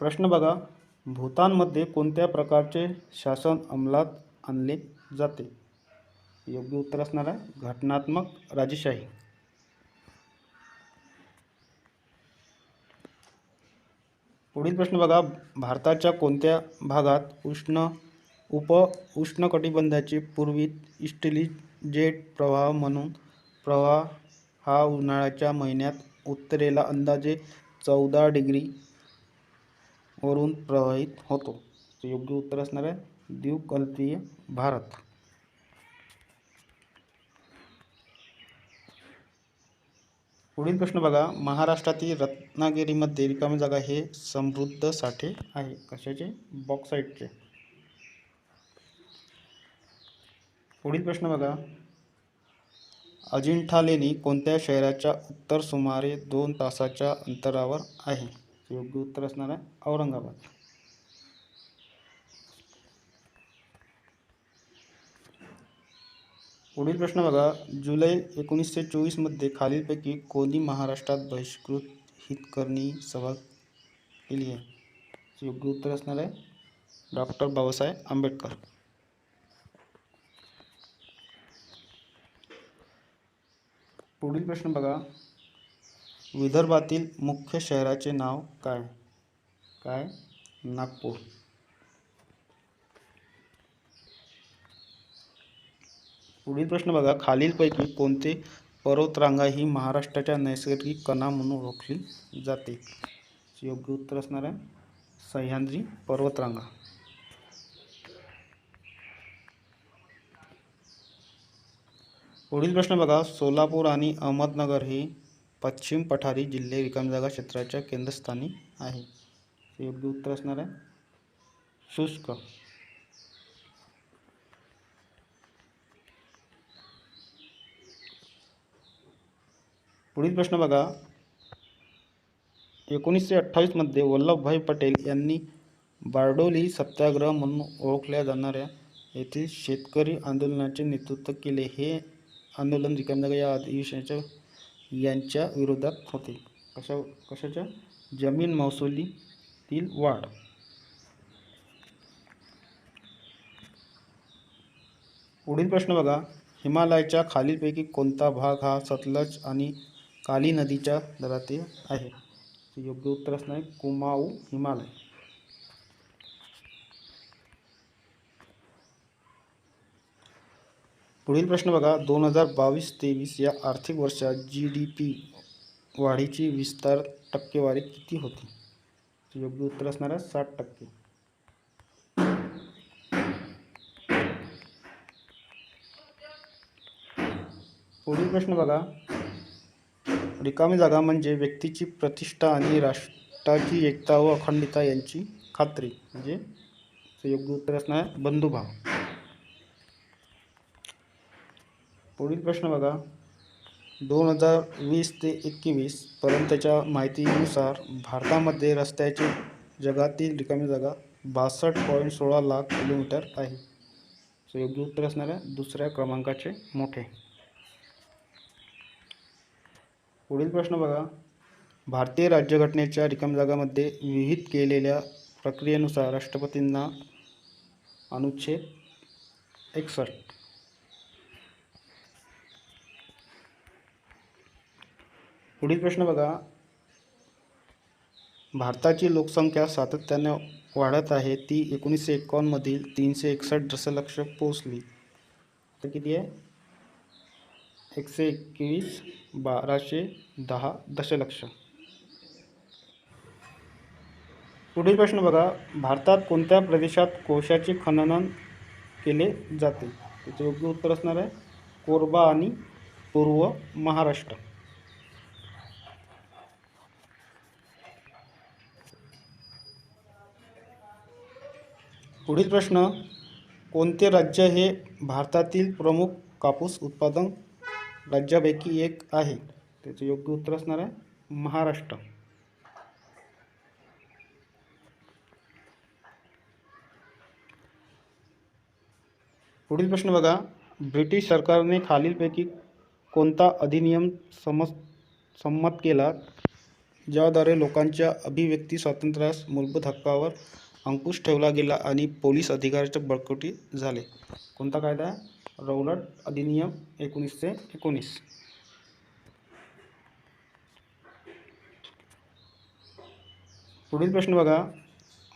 प्रश्न बघा. भूतानमध्ये कोणत्या प्रकारचे शासन अंमलात आणले जाते? योग्य उत्तर असणार आहे घटनात्मक राजेशाही. पुढील प्रश्न बघा. भारताच्या कोणत्या भागात उष्ण उप उष्णकटिबंधाचे पूर्वीत इस्टली जेट प्रवाह म्हणून प्रवाह हा उन्हाळ्याच्या महिन्यात उत्तरेला अंदाजे चौदा डिग्री वरून प्रवाहित होतो. योग्य उत्तर असणार आहे द्विकल्पीय भारत. पुढील प्रश्न बघा. महाराष्ट्रातील रत्नागिरीमध्ये रिकामी जागा हे समृद्ध साठे आहे. कशाचे? बॉक्साईटचे. पुढील प्रश्न बघा. अजिंठा लेणी कोणत्या शहराच्या उत्तर सुमारे दोन तासाच्या अंतरावर आहे? योग्य उत्तर असणार आहे औरंगाबाद. पुढील प्रश्न बघा. जुलै एकोणीसशे चोवीसमध्ये खालीलपैकी कोणी महाराष्ट्रात बहिष्कृत हितकरणी सभा केली आहे? योग्य उत्तर असणार आहे डॉक्टर बाबासाहेब आंबेडकर. पुढील प्रश्न बघा. विदर्भातील मुख्य शहराचे नाव काय? काय? नागपूर. पुढील प्रश्न बघा. खालीलपैकी कोणते पर्वतरांगा ही महाराष्ट्राच्या नैसर्गिक कणा म्हणून ओळखली जाते? योग्य उत्तर असणार आहे. सह्याद्री पर्वतरांगा. पुढील प्रश्न बघा. सोलापूर आणि अहमदनगर हे पश्चिम पठारी जिल्हे रिकामी जागा क्षेत्राच्या केंद्रस्थानी आहे. योग्य उत्तर असणार आहे? शुष्क. पुढील प्रश्न बघा. एकोणीसशे अठ्ठावीसमध्ये वल्लभभाई पटेल यांनी बारडोली सत्याग्रह म्हणून ओळखल्या जाणाऱ्या येथील शेतकरी आंदोलनाचे नेतृत्व केले. हे आंदोलन रिकामी जागा या अधिवेशनाच्या यांच्या विरोधात होते. कशा कशाच्या? जमीन महसुलीतील वाढ. पुढील प्रश्न बघा. हिमालयाच्या खालीलपैकी कोणता भाग हा सतलज आणि काली नदीच्या दरातील आहे? योग्य उत्तर असणार आहे कुमाऊ हिमालय. पुढील प्रश्न बघा. दोन हजार बावीस तेवीस या आर्थिक वर्षात जी डी पी वाढीची विस्तार टक्केवारी किती होती? योग्य उत्तर असणार आहे साठ टक्के. पुढील प्रश्न बघा. रिकामी जागा म्हणजे व्यक्तीची प्रतिष्ठा आणि राष्ट्राची एकता व अखंडता यांची खात्री. म्हणजे योग्य उत्तर असणार बंधुभाव. पुढील प्रश्न बघा. दोन हजार वीस ते एकवीस पर्यंतच्या माहितीनुसार भारतामध्ये रस्त्याची जगातील रिकामी जागा बासष्ट पॉईंट सोळा लाख किलोमीटर आहे. सो योग्य उत्तर असणार आहे. दुसऱ्या क्रमांकाचे मोठे. पुढील प्रश्न बघा. भारतीय राज्यघटनेच्या रिकामी जागामध्ये विहित केलेल्या प्रक्रियेनुसार राष्ट्रपतींना अनुच्छेद एकसष्ट पुढील प्रश्न बघा. भारताची लोकसंख्या सातत्याने वाढत आहे. ती एकोणीसशे एकावन्नमधील तीनशे एकसष्ट दशलक्ष पोचली तर किती आहे? एकशे एकवीस बाराशे दहा दशलक्ष. पुढील प्रश्न बघा. भारतात कोणत्या प्रदेशात कोशाचे खनन केले जाते? त्याचे योग्य उत्तर असणार आहे कोरबा आणि पूर्व महाराष्ट्र. पुढील प्रश्न कोणते राज्य हे भारतातील प्रमुख कापूस उत्पादन राज्यापैकी एक आहे? त्याचे योग्य उत्तर असणार आहे महाराष्ट्र. पुढील प्रश्न बघा ब्रिटिश सरकारने खालीलपैकी कोणता अधिनियम समस संमत केला ज्याद्वारे लोकांच्या अभिव्यक्ती स्वातंत्र्यास मूलभूत हक्कावर अंकुश ठेवला गेला आणि पोलीस अधिकाऱ्याच्या बळकटी झाले. कोणता कायदा आहे? रौलट अधिनियम एकोणीसशे एकोणीस. पुढील प्रश्न बघा.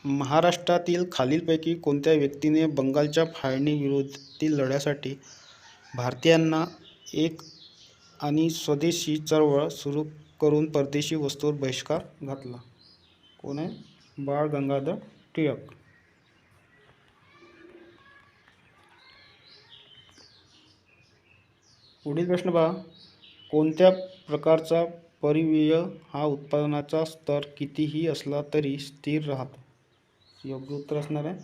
महाराष्ट्रातील खालीलपैकी कोणत्या व्यक्तीने बंगालच्या फाळणी विरोधातील लढ्यासाठी भारतीयांना एक आणि स्वदेशी चळवळ सुरू करून परदेशी वस्तूवर बहिष्कार घातला? कोण आहे? बाळ गंगाधर टिळक. पुढील प्रश्न पहा. कोणत्या प्रकारचा परिव्यय हा उत्पादनाचा स्तर कितीही असला तरी स्थिर राहतो? योग्य उत्तर असणार आहे.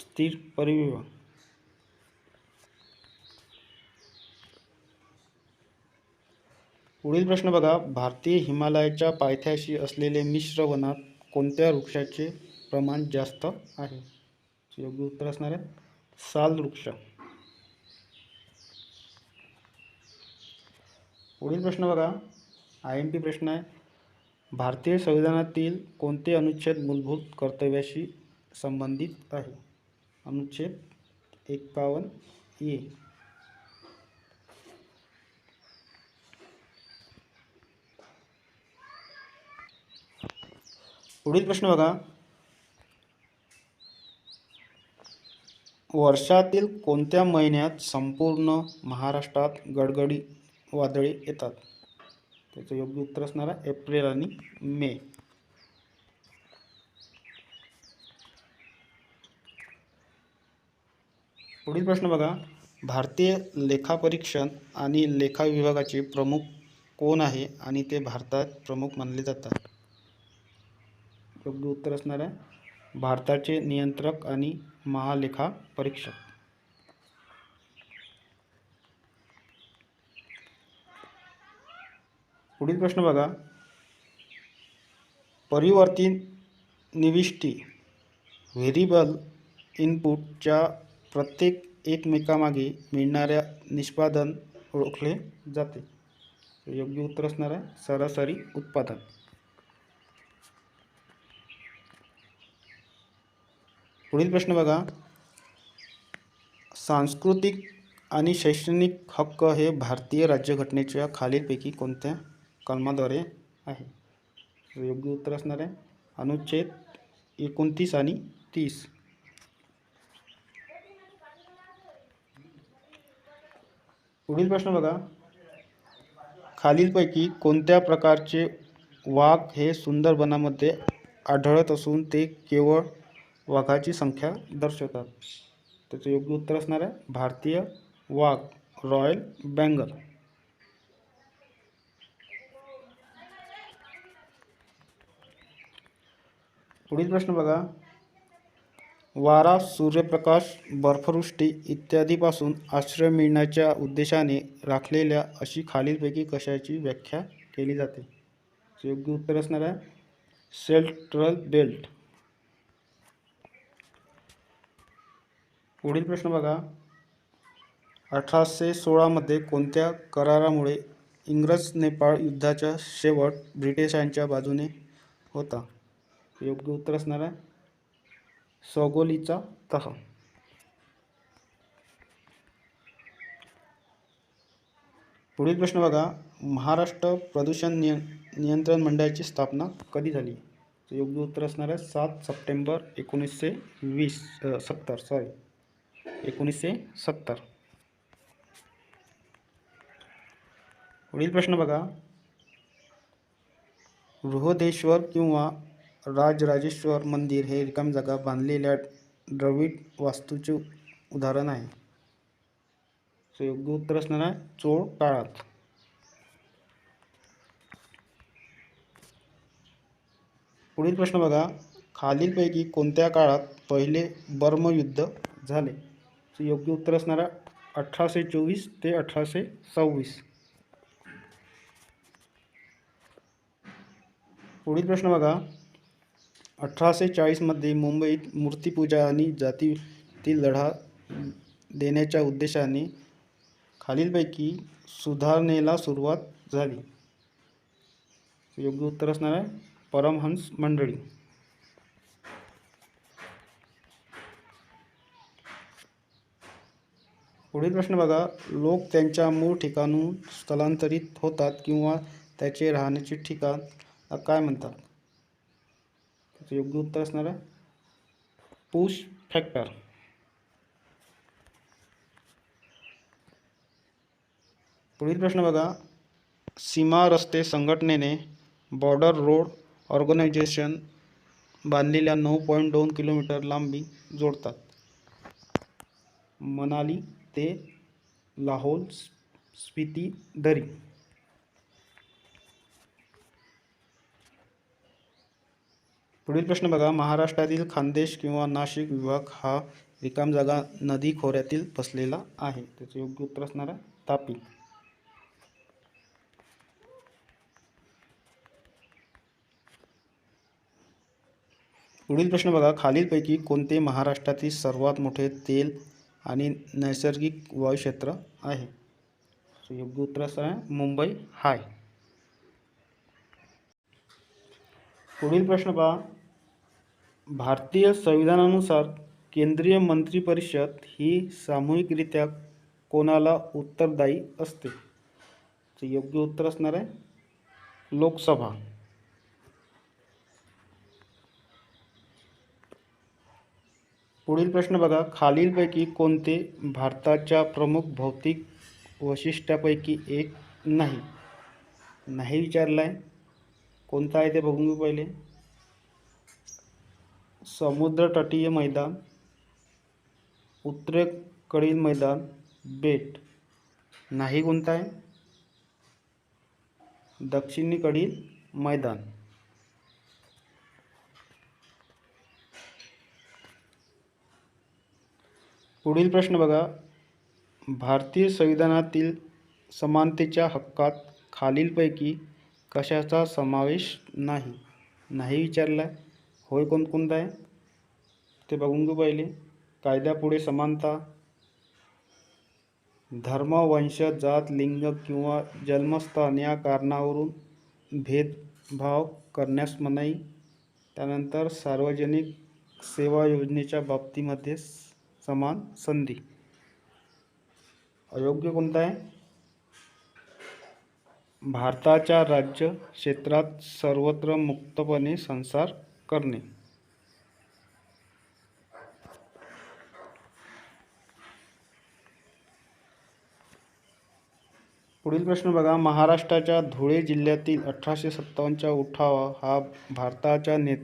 स्थिर परिव्यय. पुढील प्रश्न बघा. भारतीय हिमालयाच्या पायथ्याशी असलेले मिश्र वनात कोणत्या वृक्षाचे प्रमाण जास्त आहे. योग्य उत्तर असणार आहे साल वृक्ष. पुढील प्रश्न बघा. आय एम पी प्रश्न आहे. भारतीय संविधानातील कोणते अनुच्छेद मूलभूत कर्तव्याशी संबंधित आहे? अनुच्छेद एक्कावन्न ए. पुढील प्रश्न बघा. वर्षातील कोणत्या महिन्यात संपूर्ण महाराष्ट्रात गडगडी वादळे येतात? त्याचं योग्य उत्तर असणार आहे एप्रिल आणि मे. पुढील प्रश्न बघा. भारतीय लेखापरीक्षण आणि लेखा विभागाचे प्रमुख कोण आहे आणि ते भारतात प्रमुख मानले जातात? योग्य उत्तर असणार आहे. भारताचे नियंत्रक आणि महालेखा परीक्षक. पुढील प्रश्न बघा. परिवर्तित निविष्टी व्हेरिएबल इनपुटच्या प्रत्येक एकमेकामागे मिळणाऱ्या निष्पादन ओळखले जाते. योग्य उत्तर असणार आहे सरासरी उत्पादन. पुढील प्रश्न बघा. सांस्कृतिक आणि शैक्षणिक हक्क हे भारतीय राज्यघटनेच्या खालीलपैकी कोणत्या कलमाद्वारे आहे? योग्य उत्तर असणार आहे. अनुच्छेद एकोणतीस आणि तीस. पुढील प्रश्न बघा. खालीलपैकी कोणत्या प्रकारचे वाघ हे सुंदरबनामध्ये आढळत असून ते केवळ वाघाची संख्या दर्शवतात. त्याचं योग्य उत्तर असणार आहे भारतीय वाघ रॉयल बँगल पुढील प्रश्न बघा. वारा सूर्यप्रकाश बर्फवृष्टी इत्यादीपासून आश्रय मिळण्याच्या उद्देशाने राखलेल्या अशी खालीलपैकी कशाची व्याख्या केली जाते? योग्य उत्तर असणार आहे सेल्ट्रल बेल्ट. पुढील प्रश्न बघा. अठराशे सोळामध्ये कोणत्या करारामुळे इंग्रज नेपाळ युद्धाचा शेवट ब्रिटिशांच्या बाजूने होता? योग्य उत्तर असणार आहे. सगोलीचा तह. पुढील प्रश्न बघा. महाराष्ट्र प्रदूषण निय नियंत्रण मंडळाची स्थापना कधी झाली? योग्य उत्तर असणार आहे सात सप्टेंबर एकोणीसशे वीस सत्तर सॉरी एकोणीसशे सत्तर. पुढील प्रश्न बघा. बृहदेश्वर किंवा राजराजेश्वर मंदिर हे रिकाम जागा बांधलेल्या द्रविड वास्तूचे उदाहरण आहे. सो योग्य उत्तर असणार आहे चोळ काळात. पुढील प्रश्न बघा. खालीलपैकी कोणत्या काळात पहिले बर्म युद्ध झाले? योग्य उत्तर असणार अठराशे चोवीस ते अठराशे सव्वीस. पुढील प्रश्न बघा. अठराशे चाळीसमध्ये मुंबईत मूर्तीपूजा आणि जातीतील लढा देण्याच्या उद्देशाने खालीलपैकी सुधारणेला सुरुवात झाली. योग्य उत्तर असणार आहे परमहंस मंडळी. पुढील प्रश्न बघा. लोक त्यांच्या मूळ ठिकाणून स्थलांतरित होतात किंवा त्याचे राहण्याचे ठिकाण काय म्हणतात? त्याचं योग्य उत्तर असणार आहे. Push factor. पुढील प्रश्न बघा. सीमा रस्ते संघटनेने बॉर्डर रोड ऑर्गनायझेशन बांधलेल्या नऊ पॉईंट दोन किलोमीटर लांबी जोडतात. मनाली ते लाहोल स्पिती दरी. पुढील प्रश्न बघा. महाराष्ट्रातील खानदेश किंवा नाशिक विभाग हा रिकाम जागा नदी खोऱ्यातील बसलेला आहे. त्याचं योग्य उत्तर असणार आहे तापी. पुढील प्रश्न बघा. खालीलपैकी कोणते महाराष्ट्रातील सर्वात मोठे तेल आणि नैसर्गिक वायू क्षेत्र आहे. योग्य उत्तर असं आहे. मुंबई हाय. पुढील प्रश्न पहा. भारतीय संविधानानुसार केंद्रीय मंत्रिपरिषद ही सामूहिकरित्या कोणाला उत्तरदायी असते? तर योग्य उत्तर असणार आहे लोकसभा. पुढील प्रश्न बघा. खालीलपैकी कोणते भारताच्या प्रमुख भौतिक वैशिष्ट्यापैकी एक नाही? नाही विचारलं आहे कोणता आहे ते बघून घेऊ पहिले. समुद्र तटीय मैदान उत्तरेकडील मैदान बेट. नाही कोणता आहे? दक्षिणेकडील मैदान. पुढील प्रश्न बघा. भारतीय संविधानातील समानतेच्या हक्कात खालीलपैकी कशाचा समावेश नाही? नाही विचारला आहे होय कोणकोणता आहे? ते बघून घेऊ पहिले. कायद्यापुढे समानता. धर्म वंश जात लिंग किंवा जन्मस्थान या कारणावरून भेदभाव करण्यास मनाई. त्यानंतर सार्वजनिक सेवा योजनेच्या बाबतीमध्ये समान संधी. अयोग्य कोणता आहे? भारताच्या राज्य क्षेत्रात सर्वत्र मुक्तपणे संसार करणे. पुढील प्रश्न बघा. महाराष्ट्राच्या धुळे जिल्ह्यातील अठराशे सत्तावन्नचा उठावा हा भारताच्या ने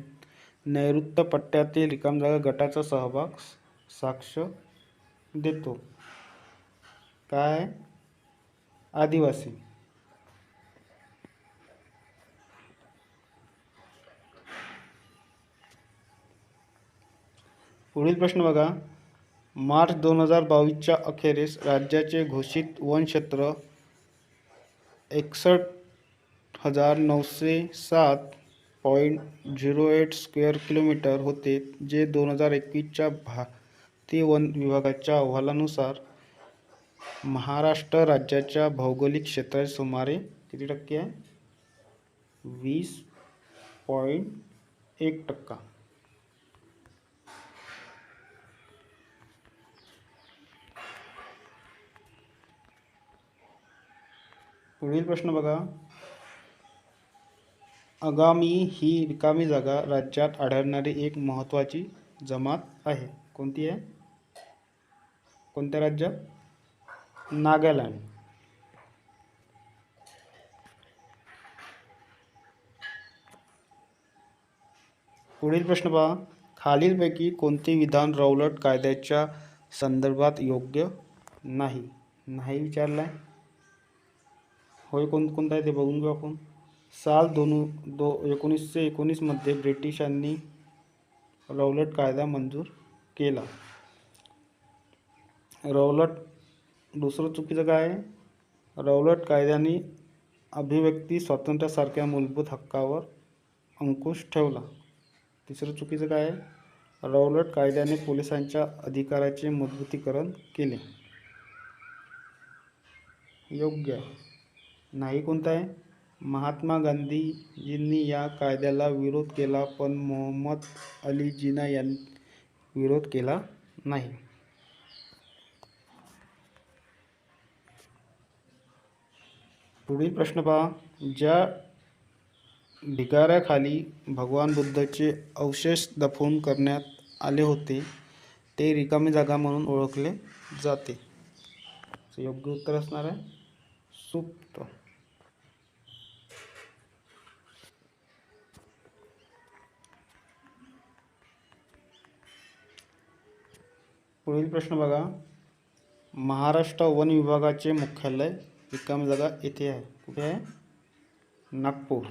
नैऋत्य पट्ट्यातील रिकामजागा गटाचा सहभाग साक्ष देतो. काय? आदिवासी. पुढील प्रश्न बघा. मार्च दोन हजार बावीसच्या अखेरीस राज्याचे घोषित वनक्षेत्र एकसष्ट हजार नऊशे सात point zero eight square kilometre होते जे दोन हजार एकवीसच्या भा भारतीय वन विभागाच्या अहवालानुसार महाराष्ट्र राज्याच्या भौगोलिक क्षेत्राचे सुमारे किती टक्के आहे? वीस पॉईंट एक टक्का. पुढील प्रश्न बघा. आगामी ही रिकामी जागा राज्यात आढळणारी एक महत्त्वाची जमात आहे. कोणती आहे? कोणत्या राज्यात नागालँड. पुढील प्रश्न पहा. खालीलपैकी कोणते विधान रौलट कायद्याच्या संदर्भात योग्य नाही? नाही विचारला आहे होय कोण कोणता आहे ते बघून घेऊ आपण. साल दोन दो एकोणीसशे एकोणीसमध्ये ब्रिटिशांनी रौलट कायदा मंजूर केला. रौलट. दुसरं चुकीचं काय? आहे रौलट कायद्याने अभिव्यक्ती स्वातंत्र्यासारख्या मूलभूत हक्कावर अंकुश ठेवला. तिसरं चुकीचं काय? आहे रौलट कायद्याने पोलिसांच्या अधिकाराचे मजबूतीकरण केले. योग्य. नाही कोणता आहे? महात्मा गांधीजींनी या कायद्याला विरोध केला पण मोहम्मद अली जिना यांनी विरोध केला नाही. पुढील प्रश्न पहा. ज्या ढिगाऱ्याखाली भगवान बुद्धाचे अवशेष दफन करण्यात आले होते ते रिकामी जागा म्हणून ओळखले जाते. योग्य उत्तर असणार आहे. सुप्त. पुढील प्रश्न बघा. महाराष्ट्र वन विभागाचे मुख्यालय रिकामी जागा येथे आहे कुठे आहे नागपूर।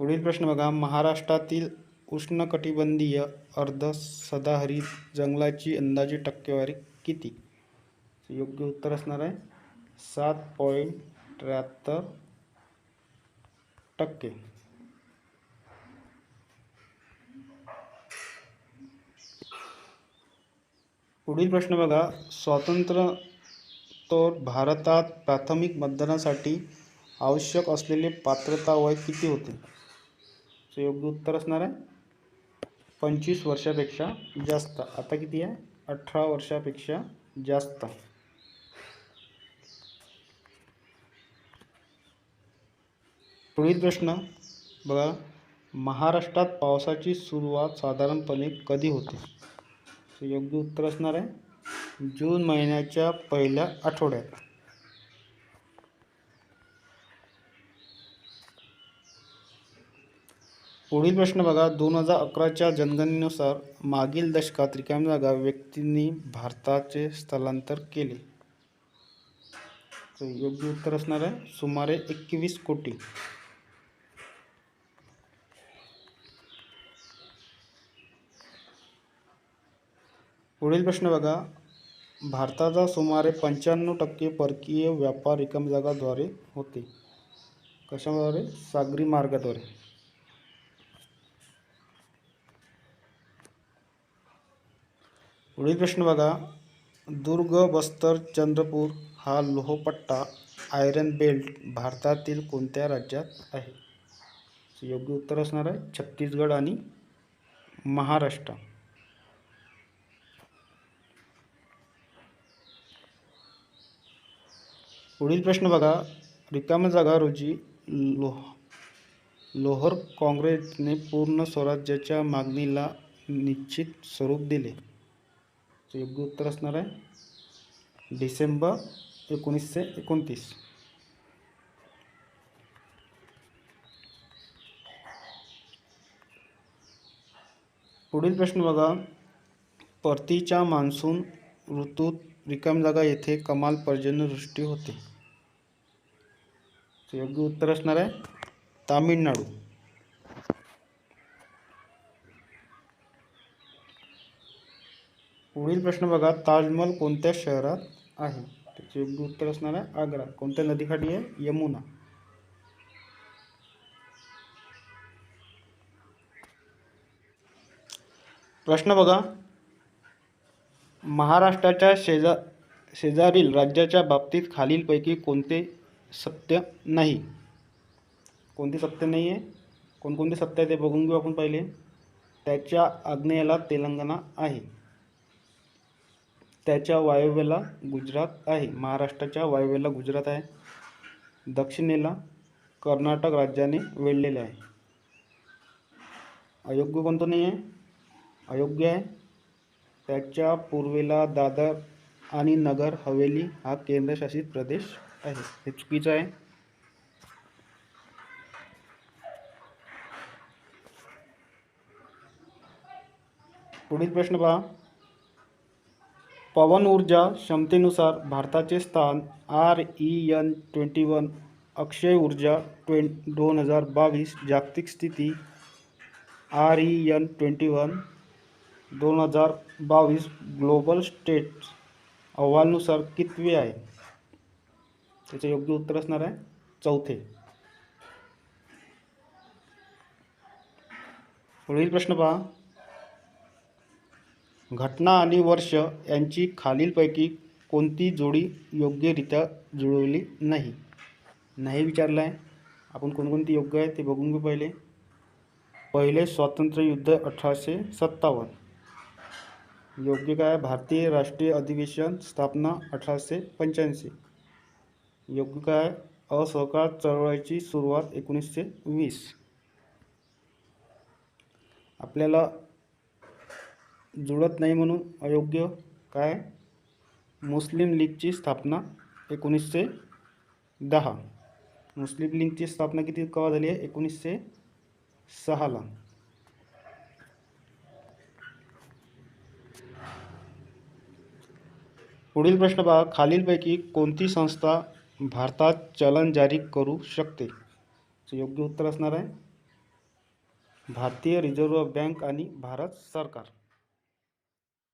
पुढील प्रश्न बघा, महाराष्ट्रातील उष्णकटिबंधीय अर्ध सदाहरित जंगलाची अंदाजे टक्केवारी किती? योग्य उत्तर असणार आहे, सात पॉईंट त्र्याहत्तर टक्के. पुढील प्रश्न बघा. स्वातंत्र्योत्तर भारतात प्राथमिक मतदानासाठी आवश्यक असलेले पात्रता वय किती होते? तर योग्य उत्तर असणार आहे. पंचवीस वर्षापेक्षा जास्त. आता किती आहे? अठरा वर्षापेक्षा जास्त. पुढील प्रश्न बघा. महाराष्ट्रात पावसाची सुरुवात साधारणपणे कधी होते? योग्य उत्तर असणार आहे. जून महिन्याच्या पहिल्या आठवड्यात. पुढील प्रश्न बघा. दोन हजार अकराच्या जनगणनेनुसार मागील दशकात रिकाम्या जागा व्यक्तींनी भारताचे स्थलांतर केले. तर योग्य उत्तर असणार आहे. सुमारे एकवीस कोटी. पुढील प्रश्न बघा. भारताचा सुमारे पंच्याण्णव टक्के परकीय व्यापार रिकाम्या जागाद्वारे होते. कशाद्वारे? सागरी मार्गाद्वारे. पुढील प्रश्न बघा. दुर्ग बस्तर चंद्रपूर हा लोहपट्टा आयरन बेल्ट भारतातील कोणत्या राज्यात आहे? योग्य उत्तर असणार आहे छत्तीसगड आणि महाराष्ट्र. पुढील प्रश्न बघा. रिकाम्या जागा रोजी लोह लोहर काँग्रेसने पूर्ण स्वराज्याच्या मागणीला निश्चित स्वरूप दिले. योग्य उत्तर असणार आहे. डिसेंबर एकोणीसशे एकोणतीस. पुढील प्रश्न बघा. परतीच्या मान्सून ऋतूत रिकाम जागा येथे कमाल पर्जन्यवृष्टी होते. योग्य उत्तर असणार आहे तामिळनाडू. पुढील प्रश्न बघा ताजमहल कोणत्या शहरात आहे? त्याचे योग्य उत्तर असणार आहे आग्रा. कोणत्या नदीखाठी आहे? यमुना. प्रश्न बघा महाराष्ट्राच्या शेजा शेजारील राज्याच्या बाबतीत खालीलपैकी कोणते सत्य नाही. कोणते सत्य नाही आहे कोणकोणते सत्य आहे ते बघून घेऊ आपण पहिले. त्याच्या आग्नेयेला तेलंगणा आहे. त्याच्या वायव्येला गुजरात आहे. महाराष्ट्राच्या वायव्येला गुजरात आहे. दक्षिणेला कर्नाटक राज्याने वेढलेले आहे. अयोग्य कोणतं नाही आहे अयोग्य आहे. त्याच्या पूर्वेला दादर आणि नगर हवेली हा केंद्रशासित प्रदेश आहे. हे चुकीचं आहे. पुढील प्रश्न पहा. पवन ऊर्जा क्षमतेनुसार भारताचे स्थान R E N twenty one अक्षय ऊर्जा ट्वें दोन हजार बावीस जागतिक स्थिती R E N twenty one दोन हजार बावीस ग्लोबल स्टेट अहवालनुसार कितवे आहे? त्याचे योग्य उत्तर असणार आहे चौथे. पुढील प्रश्न पहा. घटना आणि वर्ष यांची खालीलपैकी कोणती जोडी योग्यरित्या जुळवली नाही? नाही विचारलं आहे आपण कोणकोणती योग्य आहे ते बघून घेऊ पहिले. पहिले स्वातंत्र्य युद्ध अठराशे सत्तावन्न. योग्य काय? भारतीय राष्ट्रीय अधिवेशन स्थापना अठराशे पंच्याऐंशी. योग्य काय असहकार चळवळीची सुरुवात एकोणीसशे वीस. आपल्याला जुळत नाही म्हणून अयोग्य काय? मुस्लिम लीगची स्थापना एकोणीसशे दहा. मुस्लिम लीगची स्थापना किती कवा झाली आहे? एकोणीसशे सहाला. पुढील प्रश्न पहा. खालीलपैकी कोणती संस्था भारतात चलन जारी करू शकते. योग्य उत्तर असणार आहे. भारतीय रिझर्व्ह बँक आणि भारत सरकार.